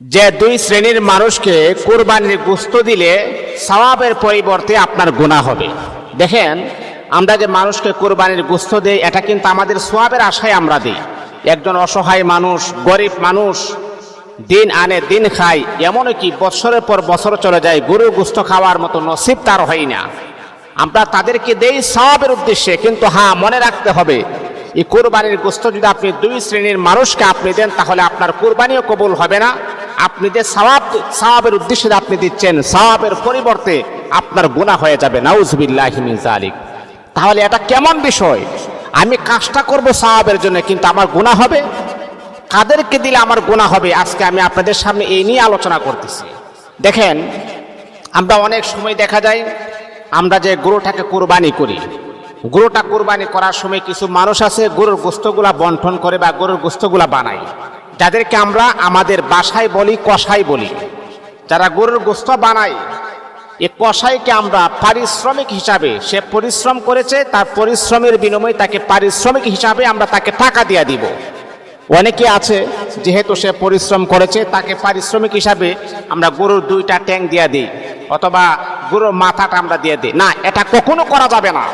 যে দুই শ্রেণির মানুষকে কোরবানির গুস্ত দিলে সওয়াবের পরিবর্তে আপনার গুণা হবে। দেখেন, আমরা যে মানুষকে কোরবানির গুস্ত দেই, এটা কিন্তু আমাদের সোয়াবের আশায় আমরা দিই। একজন অসহায় মানুষ, গরিব মানুষ, দিন আনে, দিন খায় এমনও কি বছরের পর বছর চলে যায়, গরুর গুস্ত খাওয়ার মতো নসিব তার হয় না। আমরা তাদেরকে দেই সওয়াবের উদ্দেশ্যে, কিন্তু হ্যাঁ মনে রাখতে হবে, এই কোরবানির গোস্ত যদি আপনি দুই শ্রেণির মানুষকে আপনি দেন, তাহলে আপনার কোরবানিও কবুল হবে না আপনি যে সওয়াব, সওয়াবের উদ্দেশ্যে আপনি দিচ্ছেন, সওয়াবের পরিবর্তে আপনার গুণা হয়ে যাবে, নাউজবিল্লাহি তাহলে এটা কেমন বিষয়? আমি কাজটা করব সওয়াবের জন্য, কিন্তু আমার গুণা হবে? কাদেরকে দিলে আমার গুণা হবে? আজকে আমি আপনাদের সামনে এই নিয়ে আলোচনা করতেছি। দেখেন, আমরা অনেক সময় দেখা যায়, আমরা যে গরুটাকে কোরবানি করি, গরুটা কোরবানি করার সময় কিছু মানুষ আছে, গরুর গোস্তগুলা বন্টন করে বা গরুর গোস্তগুলা বানায়। যাদেরকে আমরা আমাদের বাসায় বলি কষাই বলি, যারা গরুর গোস্ত বানায়, এ কষাইকে আমরা পারিশ্রমিক হিসাবে, সে পরিশ্রম করেছে, তার পরিশ্রমের বিনিময়ে তাকে পারিশ্রমিক হিসাবে আমরা তাকে টাকা দিয়ে দিব। অনেকে আছে, যেহেতু সে পরিশ্রম করেছে, তাকে পারিশ্রমিক হিসাবে আমরা গরুর দুইটা ট্যাং দিয়ে দিই, অথবা গরুর মাথাটা আমরা দিয়ে দিই। না, এটা কখনো করা যাবে না।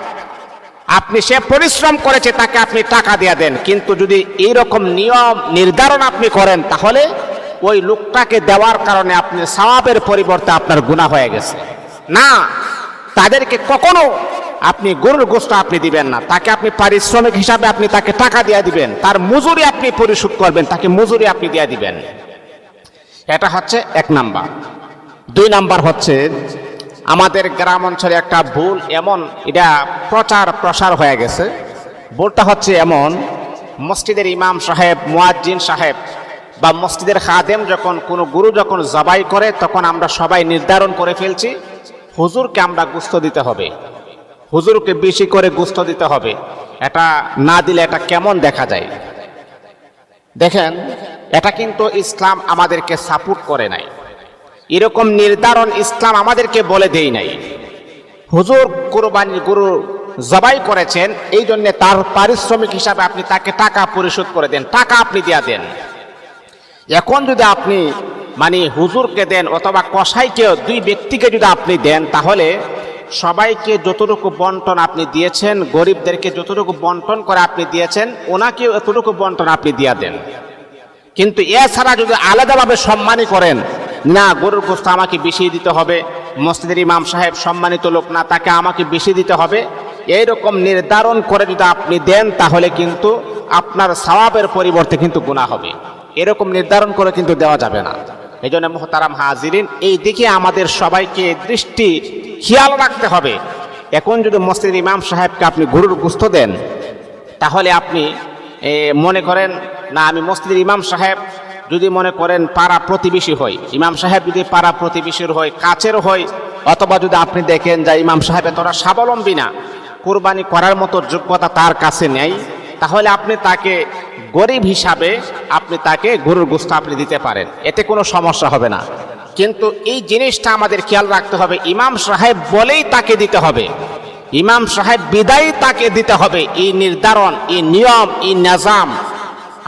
আপনি সে পরিশ্রম করেছে, তাকে আপনি টাকা দিয়ে দেন। কিন্তু যদি এইরকম নিয়ম, নির্ধারণ আপনি করেন, তাহলে ওই লোকটাকে দেওয়ার কারণে আপনি সওয়াবের পরিবর্তে আপনার গুণা হয়ে গেছে। না, তাদেরকে কখনো আপনি গরুর গোস্ত আপনি দিবেন না। তাকে আপনি পারিশ্রমিক হিসাবে আপনি তাকে টাকা দিয়ে দিবেন। তার মজুরি আপনি পরিশোধ করবেন, তাকে মজুরি আপনি দিয়ে দিবেন। এটা হচ্ছে এক নাম্বার। দুই নাম্বার হচ্ছে আমাদের গ্রাম অঞ্চলে একটা ভুল, এমন এটা প্রচার প্রসার হয়ে গেছে। ভুলটা হচ্ছে এমন, মসজিদের ইমাম সাহেব, মুয়াজ্জিন সাহেব বা মসজিদের খাদেম যখন, কোনো গুরু যখন জবাই করে, তখন আমরা সবাই নির্ধারণ করে ফেলছি, হুজুরকে আমরা গুস্ত দিতে হবে। হুজুরকে বেশি করে গুস্ত দিতে হবে। এটা না দিলে এটা কেমন দেখা যায়? দেখেন, এটা কিন্তু ইসলাম আমাদেরকে সাপোর্ট করে নাই। এরকম নির্ধারণ ইসলাম আমাদেরকে বলে দেই নাই। হুজুর কোরবানির গরু জবাই করেছেন, এই জন্য তার পারিশ্রমিক হিসাবে আপনি তাকে টাকা পরিশোধ করে দেন, টাকা আপনি দিয়া দেন। এখন যদি আপনি মানে হুজুরকে দেন অথবা কসাইকে, দুই ব্যক্তিকে যদি আপনি দেন, তাহলে সবাইকে যতটুকু বন্টন আপনি দিয়েছেন, গরিবদেরকে যতটুকু বন্টন করে আপনি দিয়েছেন, ওনাকেও এতটুকু বন্টন আপনি দিয়া দেন। কিন্তু এছাড়া যদি আলাদাভাবে সম্মানী করেন না, গরুর গোস্ত আমাকে বেশি দিতে হবে। মসজিদের ইমাম সাহেব সম্মানিত লোক না, তাকে আমাকে বেশি দিতে হবে। এইরকম নির্ধারণ করে যদি আপনি দেন, তাহলে কিন্তু আপনার সওয়াবের পরিবর্তে কিন্তু গুণা হবে। এরকম নির্ধারণ করে কিন্তু দেওয়া যাবে না। এই জন্য মোহতারাম হাজিরিন, এই দিকে আমাদের সবাইকে দৃষ্টি, খেয়াল রাখতে হবে। এখন যদি মসজিদ ইমাম সাহেবকে আপনি গরুর গুস্ত দেন, তাহলে আপনি মনে করেন, না, আমি মসজিদের ইমাম সাহেব যদি মনে করেন পাড়া প্রতিবেশী হয় ইমাম সাহেব যদি পাড়া প্রতিবেশীর হয় কাছের হয় অথবা যদি আপনি দেখেন যে ইমাম সাহেব এতটা স্বাবলম্বী না, কোরবানি করার মতো যোগ্যতা তার কাছে নেই, তাহলে আপনি তাকে গরিব হিসাবে আপনি তাকে গরুর গোস্ত আপনি দিতে পারেন। এতে কোনো সমস্যা হবে না। কিন্তু এই জিনিসটা আমাদের খেয়াল রাখতে হবে, ইমাম সাহেব বলেই তাকে দিতে হবে। ইমাম সাহেব বিদায় তাকে দিতে হবে। এই নির্ধারণ, এই নিয়ম, এই নিজাম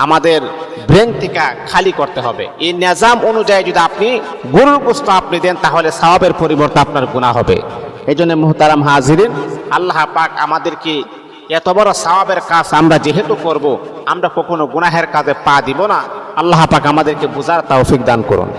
আমাদের ব্রেন থেকে খালি করতে হবে। এই নিজাম অনুযায়ী যদি আপনি গরুর গোস্ত আপনি দেন, তাহলে সাহাবের পরিবর্তে আপনার গুণা হবে। এই জন্য মোহতারাম হাজিরিন, আল্লাহ পাক আমাদেরকে এত বড় সাহাবের কাজ আমরা যেহেতু করব, আমরা কখনো গুনাহের কাজে পা দিব না। আল্লাহ পাক আমাদেরকে বোঝার তৌফিক দান করুন।